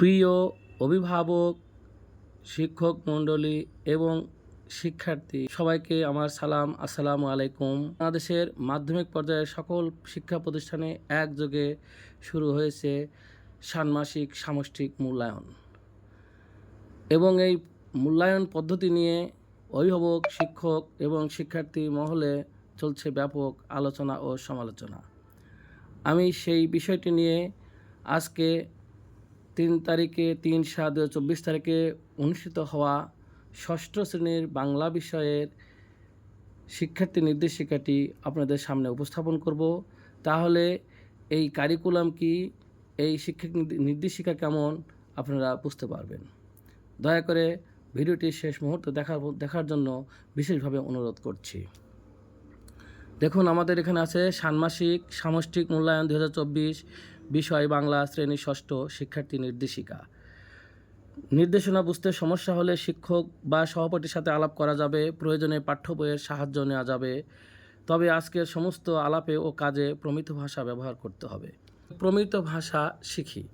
প্রিয় অভিভাবক, শিক্ষক মণ্ডলী এবং শিক্ষার্থী, সবাইকে আমার সালাম, আসসালামু আলাইকুম। বাংলাদেশের মাধ্যমিক পর্যায়ের সকল শিক্ষা প্রতিষ্ঠানে একযোগে শুরু হয়েছে ষান্মাসিক সামষ্টিক মূল্যায়ন। এবং এই মূল্যায়ন পদ্ধতি নিয়ে অভিভাবক, শিক্ষক এবং শিক্ষার্থী মহলে চলছে ব্যাপক আলোচনা ও সমালোচনা। আমি সেই বিষয়টি নিয়ে আজকে তিন তারিখে তিন সাত দু চব্বিশ তারিখে অনুষ্ঠিত হওয়া ষষ্ঠ শ্রেণির বাংলা বিষয়ের শিক্ষার্থী নির্দেশিকাটি আপনাদের সামনে উপস্থাপন করব। তাহলে এই কারিকুলাম কি, এই শিক্ষক নির্দে- নির্দেশিকা কেমন আপনারা বুঝতে পারবেন। দয়া করে ভিডিওটি শেষ মুহূর্তে দেখার দেখার জন্য বিশেষভাবে অনুরোধ করছি। দেখুন, আমাদের এখানে আছে ষান্মাসিক সামষ্টিক মূল্যায়ন দুহাজার চব্বিশ বিষয় বাংলা শ্রেণি ষষ্ঠ শিক্ষার্থী নির্দেশিকা। নির্দেশনা বুঝতে সমস্যা হলে শিক্ষক বা সহপাঠীর সাথে আলাপ করা যাবে, প্রয়োজনে পাঠ্য বইয়ের সাহায্য নেওয়া যাবে। তবে আজকের সমস্ত আলাপে ও কাজে প্রমিত ভাষা ব্যবহার করতে হবে। প্রমিত ভাষা শিখি।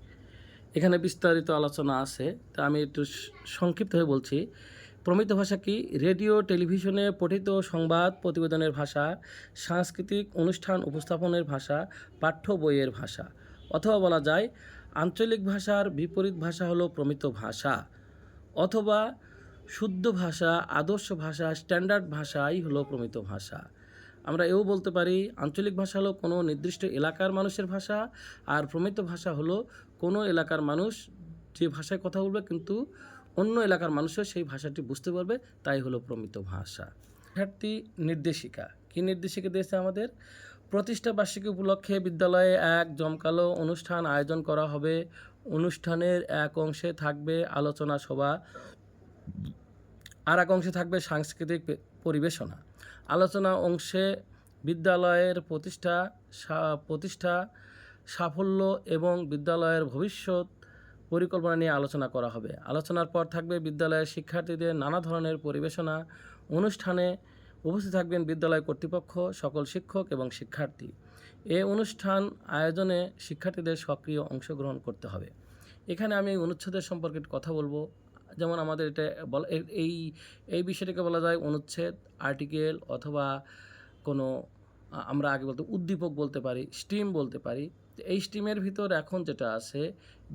এখানে বিস্তারিত আলোচনা আছে, তা আমি একটু সংক্ষিপ্ত হয়ে বলছি। প্রমিত ভাষা কি? রেডিও, টেলিভিশনে পঠিত সংবাদ প্রতিবেদনের ভাষা, সাংস্কৃতিক অনুষ্ঠান উপস্থাপনের ভাষা, পাঠ্য বইয়ের ভাষা। অথবা বলা যায়, আঞ্চলিক ভাষার বিপরীত ভাষা হলো প্রমিত ভাষা। অথবা শুদ্ধ ভাষা, আদর্শ ভাষা, স্ট্যান্ডার্ড ভাষাই হলো প্রমিত ভাষা। আমরা এও বলতে পারি, আঞ্চলিক ভাষা হলো কোনো নির্দিষ্ট এলাকার মানুষের ভাষা, আর প্রমিত ভাষা হলো কোনো এলাকার মানুষ যে ভাষায় কথা বলবে, কিন্তু অন্য এলাকার মানুষও সেই ভাষাটি বুঝতে পারবে, তাই হলো প্রমিত ভাষা। শিক্ষার্থী নির্দেশিকা। কী নির্দেশিকা দিয়েছে আমাদের? প্রতিষ্ঠা বার্ষিকী উপলক্ষে বিদ্যালয়ে এক জমকালো অনুষ্ঠান আয়োজন করা হবে। অনুষ্ঠানের এক অংশে থাকবে আলোচনা সভা, আর এক অংশে থাকবে সাংস্কৃতিক পরিবেশনা। আলোচনা অংশে বিদ্যালয়ের প্রতিষ্ঠা প্রতিষ্ঠা, সাফল্য এবং বিদ্যালয়ের ভবিষ্যৎ পরিকল্পনা নিয়ে আলোচনা করা হবে। আলোচনার পর থাকবে বিদ্যালয়ের শিক্ষার্থীদের নানা ধরনের পরিবেশনা। অনুষ্ঠানে উপস্থিত থাকবেন বিদ্যালয় কর্তৃপক্ষ, সকল শিক্ষক এবং শিক্ষার্থী। এ অনুষ্ঠান আয়োজনে শিক্ষার্থীদের সক্রিয় অংশগ্রহণ করতে হবে। এখানে আমি অনুচ্ছেদের সম্পর্কে কথা বলব। যেমন আমাদের এটা বলা এই এই বিষয়টাকে বলা যায় অনুচ্ছেদ, আর্টিকেল অথবা কোনো আমরা আগে বলতে উদ্দীপক বলতে পারি স্টিম বলতে পারি। এই স্টিমের ভিতর এখন যেটা আছে,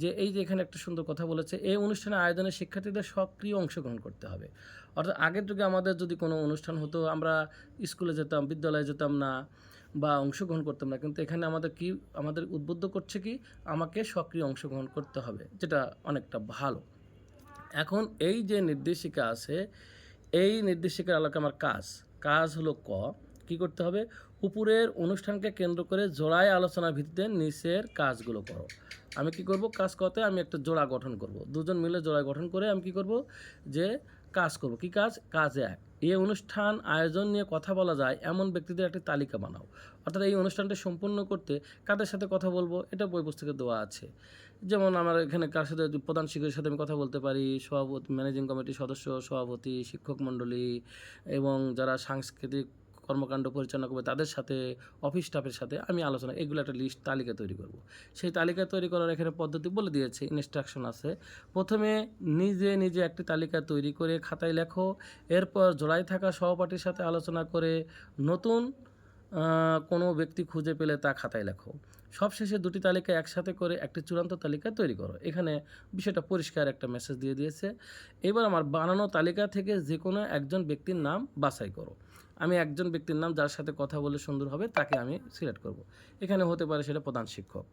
যে এই যে এখানে একটা সুন্দর কথা বলেছে, এই অনুষ্ঠানে আয়োজনে শিক্ষার্থীদের সক্রিয় অংশগ্রহণ করতে হবে। অর্থাৎ আগের যুগে আমাদের যদি কোনো অনুষ্ঠান হতো, আমরা স্কুলে যেতাম, বিদ্যালয়ে যেতাম না বা অংশগ্রহণ করতাম না, কিন্তু এখানে আমাদের কি, আমাদের উদ্বুদ্ধ করছে কি, আমাকে সক্রিয় অংশগ্রহণ করতে হবে, যেটা অনেকটা ভালো। এখন এই যে নির্দেশিকা আছে, এই নির্দেশিকার আলোকে আমার কাজ কাজ হলো ক কি করতে হবে? উপরের অনুষ্ঠানকে কেন্দ্র করে জোড়ায় আলোচনার ভিত্তিতে নিচের কাজগুলো করো। আমি কি করব? কাজ করতে আমি একটা জোড়া গঠন করব। দুজন মিলে জোড়া গঠন করে আমি কি করব? যে কাজ করব। কি কাজ? কাজ এক। এই অনুষ্ঠান আয়োজন নিয়ে কথা বলা যায়, এমন ব্যক্তিদের একটি তালিকা বানাও। অর্থাৎ এই অনুষ্ঠানটা সম্পূর্ণ করতে কাদের সাথে কথা বলব? এটা বই পুস্তকে দেওয়া আছে। যেমন আমার এখানে কার সাথে প্রধান শিক্ষকের সাথে আমি কথা বলতে পারি, সভাপতি ম্যানেজিং কমিটির সদস্য, সভাপতি, শিক্ষক মণ্ডলী এবং যারা সাংস্কৃতিক কর্মকাণ্ড পরিচালনা করবে, তাদের সাথে অফিস স্টাফের সাথে আমি আলোচনা, এগুলো একটা লিস্ট তালিকা তৈরি করব। সেই তালিকা তৈরি করার এখানে পদ্ধতি বলে দিয়েছে ইনস্ট্রাকশন আছে। প্রথমে নিজে নিজে একটি তালিকা তৈরি করে খাতায় লেখো, এরপর জোড়ায় থাকা সহপাঠীর সাথে আলোচনা করে নতুন কোনো ব্যক্তি খুঁজে পেলে তা খাতায় লেখো। সবশেষে দুটি তালিকা একসাথে করে একটি চূড়ান্ত তালিকা তৈরি করো। এখানে বিষয়টা পরিষ্কার একটা মেসেজ দিয়ে দিয়েছে। এবার আমার বানানো তালিকা থেকে যে কোনো একজন ব্যক্তির নাম বাছাই করো। আমি একজন ব্যক্তির নাম যার সাথে কথা বলে সুন্দর হবে, তাকে আমি সিলেক্ট করব। এখানে হতে পারে সেটা প্রধান শিক্ষক।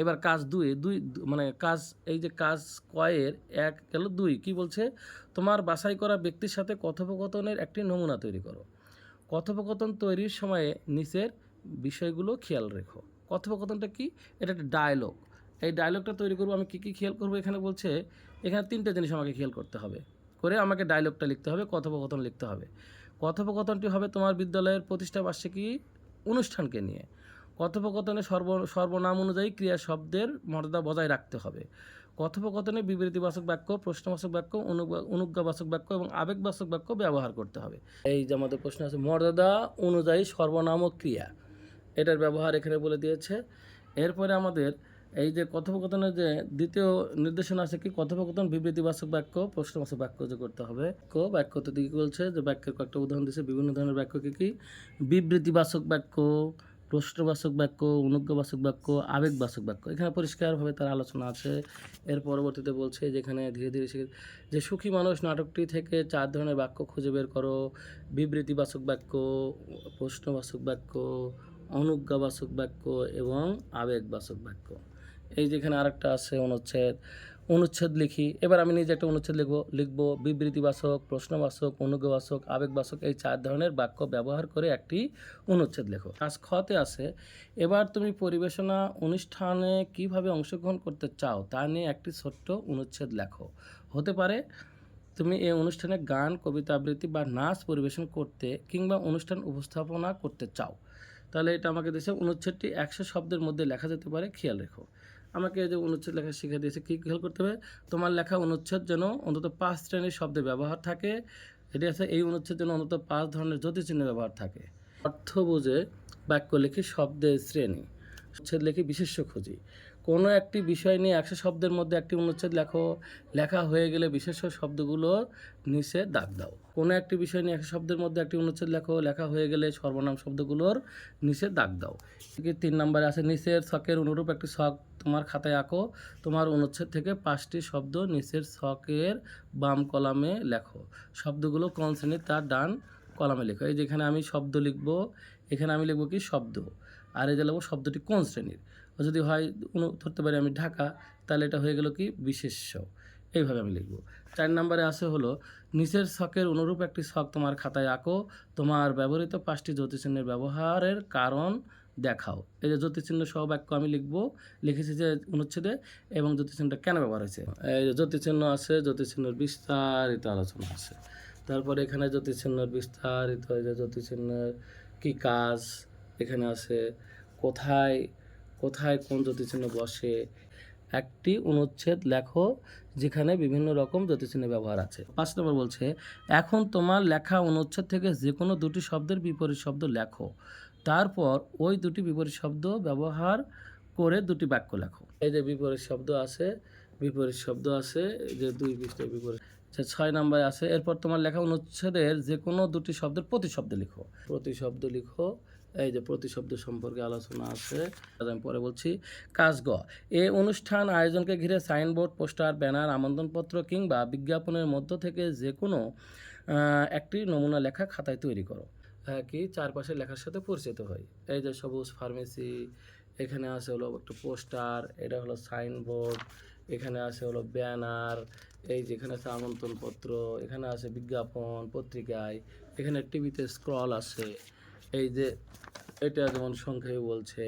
এবার কাজ দুই দুই মানে কাজ, এই যে কাজ কয়ের এক গেল দুই, কি বলছে? তোমার বাছাই করা ব্যক্তির সাথে কথোপকথনের একটি নমুনা তৈরি করো। কথোপকথন তৈরির সময়ে নিচের বিষয়গুলো খেয়াল রেখো। কথোপকথনটা কি? এটা একটা ডায়লগ এই ডায়লগটা তৈরি করব, আমি কী কী খেয়াল করব? এখানে বলছে, এখানে তিনটে জিনিস আমাকে খেয়াল করতে হবে। করে আমাকে ডায়লগটা লিখতে হবে, কথোপকথন লিখতে হবে। কথোপকথনটি হবে তোমার বিদ্যালয়ের প্রতিষ্ঠা বার্ষিকী অনুষ্ঠানকে নিয়ে। কথোপকথনে সর্ব, সর্বনাম অনুযায়ী ক্রিয়া শব্দের মর্যাদা বজায় রাখতে হবে। কথোপকথনে বিবৃতিবাচক বাক্য, প্রশ্নবাচক বাক্য অনুজ্ঞা- অনুজ্ঞাবাচক বাক্য এবং আবেগবাচক বাক্য ব্যবহার করতে হবে। এই যে আমাদের প্রশ্ন আছে, মর্যাদা অনুযায়ী সর্বনাম ক্রিয়া। এটার ব্যবহার এখানে বলে দিয়েছে। এরপরে আমাদের এই যে কথোপকথনের যে দ্বিতীয় নির্দেশনা আছে কি? কথোপকথন, বিবৃতিবাচক বাক্য, প্রশ্নবাচক বাক্য যে করতে হবে। বাক্য বাক্যতে দিকে বলছে যে বাক্যের কয়েকটা উদাহরণ দিচ্ছে বিভিন্ন ধরনের বাক্য কি কি? বিবৃতিবাচক বাক্য, প্রশ্নবাচক বাক্য, অনুজ্ঞবাচক বাক্য, আবেগবাচক বাক্য। এখানে পরিষ্কারভাবে তার আলোচনা আছে। এর পরবর্তীতে বলছে যেখানে ধীরে ধীরে শিখে যে সুখী মানুষ নাটকটি থেকে চার ধরনের বাক্য খুঁজে বের করো। বিবৃতিবাচক বাক্য, প্রশ্নবাচক বাক্য, অনুজ্ঞাবাচক বাক্য এবং আবেগবাচক বাক্য। এই যেখানে আরেকটা আছে অনুচ্ছেদ অনুচ্ছেদ লিখি। এবার আমি নিজে একটা অনুচ্ছেদ লিখব লিখব বিবৃতিবাচক, প্রশ্নবাচক, অনুজ্ঞাবাচক, আবেগবাচক এই চার ধরনের বাক্য ব্যবহার করে একটি অনুচ্ছেদ লেখো। কাজ খতে আছে, এবার তুমি পরিবেশনা অনুষ্ঠানে কীভাবে অংশগ্রহণ করতে চাও তা নিয়ে একটি ছোট্ট অনুচ্ছেদ লেখো। হতে পারে, তুমি এই অনুষ্ঠানে গান, কবিতা আবৃত্তি বা নাচ পরিবেশন করতে কিংবা অনুষ্ঠান উপস্থাপনা করতে চাও। তাহলে এটা আমাকে দিয়েছে, অনুচ্ছেদটি একশো শব্দের মধ্যে লেখা যেতে পারে, খেয়াল রেখো। আমাকে যে অনুচ্ছেদ লেখা শিখে দিয়েছে, কী খেয়াল করতে হবে? তোমার লেখা অনুচ্ছেদ যেন অন্তত পাঁচ শ্রেণির শব্দে ব্যবহার থাকে। এটি আছে, এই অনুচ্ছেদ যেন অন্তত পাঁচ ধরনের জ্যোতিচিহ্ন ব্যবহার থাকে। অর্থ বুঝে বাক্য লিখি শব্দের শ্রেণি। অনুচ্ছেদ লিখি বিশেষ্য খুঁজি। কোনো একটি বিষয় নিয়ে একশো শব্দের মধ্যে একটি অনুচ্ছেদ লেখো, লেখা হয়ে গেলে বিশেষ শব্দগুলো নিচে দাগ দাও। কোনো একটি বিষয় নিয়ে একশো শব্দের মধ্যে একটি অনুচ্ছেদ লেখো, লেখা হয়ে গেলে সর্বনাম শব্দগুলোর নিচে দাগ দাও। তিন নম্বরে আছে, নিচের ছকের অনুরূপ একটি ছক তোমার খাতায় আঁকো। তোমার অনুচ্ছেদ থেকে পাঁচটি শব্দ নিচের ছকের বাম কলামে লেখো। শব্দগুলো কোন শ্রেণির? তার ডান কলামে লেখো। এই যেখানে আমি শব্দ লিখব, এখানে আমি লিখব কি? শব্দ। আর এই যে লিখব, শব্দটি কোন শ্রেণির? যদি হয় কোনো ধরতে পারি আমি ঢাকা, তাহলে এটা হয়ে গেল কি বিশেষ্য। এইভাবে আমি লিখব। চার নম্বরে আসে হলো, নিচের ছকের অনুরূপ একটি ছক তোমার খাতায় আঁকো, তোমার ব্যবহৃত পাঁচটি জ্যোতিচিহ্নের ব্যবহারের কারণ দেখাও। এই যে জ্যোতিচিহ্ন সহ বাক্য আমি লিখব, লিখেছি যে অনুচ্ছেদে, এবং জ্যোতিচিহ্নটা কেন ব্যবহার হয়েছে? এই যে জ্যোতিচিহ্ন আছে জ্যোতিচিহ্নের বিস্তারিত আলোচনা আছে। তারপরে এখানে জ্যোতিচিহ্নের বিস্তারিত, এই যে জ্যোতিচিহ্নের কী কাজ, এখানে আছে কোথায় কোথায় কোন জ্যোতিচিহ্ন বসে? একটি অনুচ্ছেদ লেখো যেখানে বিভিন্ন রকম জ্যোতিচিহ্নের ব্যবহার আছে। পাঁচ নম্বর বলছে এখন তোমার লেখা অনুচ্ছেদ থেকে যে কোনো দুটি শব্দের বিপরীত শব্দ লেখো। তারপর ওই দুটি বিপরীত শব্দ ব্যবহার করে দুটি বাক্য লেখো। এই যে বিপরীত শব্দ আছে বিপরীত শব্দ আছে যে দুই পৃষ্ঠায় বিপরীত। আচ্ছা, ছয় নম্বরে আছে এরপর তোমার লেখা অনুচ্ছেদের যে কোনো দুটি শব্দের প্রতিশব্দ লিখো। প্রতিশব্দ লিখো এই যে প্রতিশব্দ সম্পর্কে আলোচনা আছে আমি পরে বলছি। কাজ গ এ অনুষ্ঠান আয়োজনকে ঘিরে সাইনবোর্ড, পোস্টার, ব্যানার, আমন্ত্রণপত্র কিংবা বিজ্ঞাপনের মধ্য থেকে যে কোনো একটি নমুনা লেখা খাতায় তৈরি করো। হ্যাঁ কি? চারপাশে লেখার সাথে পরিচিত হয় এই যে সবুজ ফার্মেসি, এখানে আছে হলো একটা পোস্টার, এটা হলো সাইনবোর্ড, এখানে আছে হলো ব্যানার, এই যেখানে আছে আমন্ত্রণপত্র, এখানে আছে বিজ্ঞাপন, পত্রিকায়, এখানে টিভিতে স্ক্রল আছে। এই যে এটা যেমন সংখ্যায় বলছে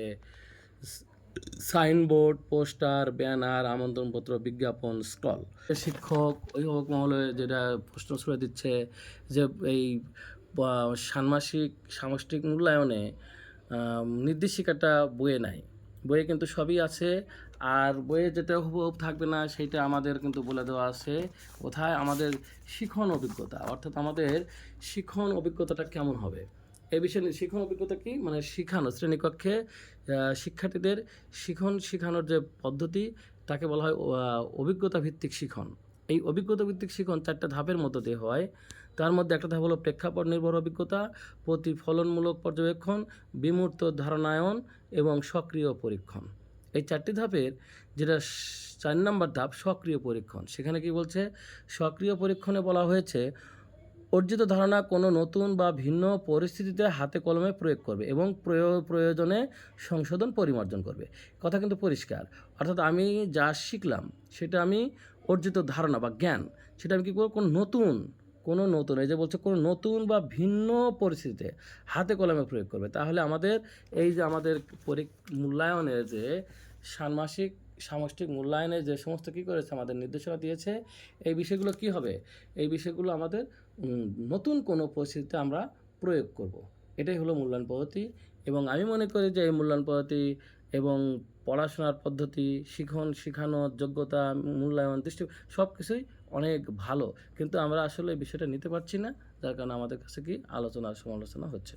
সাইনবোর্ড, পোস্টার, ব্যানার, আমন্ত্রণপত্র, বিজ্ঞাপন, স্টল। শিক্ষক অভিভাবক মহলে যেটা প্রশ্ন ছুড়ে দিচ্ছে যে এই ষান্মাসিক সামষ্টিক মূল্যায়নে নির্দেশিকাটা বইয়ে নাই। বইয়ে কিন্তু সবই আছে, আর বইয়ে যেটা হুবহু থাকবে না সেটা আমাদের কিন্তু বলে দেওয়া আছে, কোথায়? আমাদের শিখন অভিজ্ঞতা। অর্থাৎ আমাদের শিখন অভিজ্ঞতাটা কেমন হবে? এই বিষয়ে শিখন অভিজ্ঞতা কি? মানে শিখানো, শ্রেণীকক্ষে শিক্ষার্থীদের শিখন শিখানোর যে পদ্ধতি, তাকে বলা হয় অভিজ্ঞতা ভিত্তিক শিখন। এই অভিজ্ঞতা ভিত্তিক শিখন চারটা ধাপের মধ্য দিয়ে হয়। তার মধ্যে একটা ধাপ হলো প্রেক্ষাপট নির্ভর অভিজ্ঞতা, প্রতিফলনমূলক পর্যবেক্ষণ, বিমূর্ত ধারণায়ন এবং সক্রিয় পরীক্ষণ। এই চারটি ধাপের, যেটা চার নম্বর ধাপ সক্রিয় পরীক্ষণ, সেখানে কি বলছে? সক্রিয় পরীক্ষণে বলা হয়েছে অর্জিত ধারণা কোনো নতুন বা ভিন্ন পরিস্থিতিতে হাতে কলমে প্রয়োগ করবে এবং প্রয়োজনে সংশোধন পরিমার্জন করবে। কথা কিন্তু পরিষ্কার। অর্থাৎ আমি যা শিখলাম, সেটা আমি অর্জিত ধারণা বা জ্ঞান, সেটা আমি কী করব? কোনো নতুন কোনো নতুন, এই যে বলছে কোনো নতুন বা ভিন্ন পরিস্থিতিতে হাতে কলমে প্রয়োগ করবে। তাহলে আমাদের এই যে আমাদের পরি মূল্যায়নের যে ষান্মাসিক, সামষ্টিক মূল্যায়নে যে সমস্ত কী করেছে, আমাদের নির্দেশনা দিয়েছে, এই বিষয়গুলো কি হবে? এই বিষয়গুলো আমাদের নতুন কোনো পরিস্থিতিতে আমরা প্রয়োগ করব। এটাই হলো মূল্যায়ন পদ্ধতি এবং আমি মনে করি যে এই মূল্যায়ন পদ্ধতি এবং পড়াশোনার পদ্ধতি, শিখন শেখানোর যোগ্যতা, মূল্যায়ন, দৃষ্টি সব কিছুই অনেক ভালো কিন্তু আমরা আসলে বিষয়টা নিতে পারছি না, যার কারণে আমাদের কাছে কি আলোচনা সমালোচনা হচ্ছে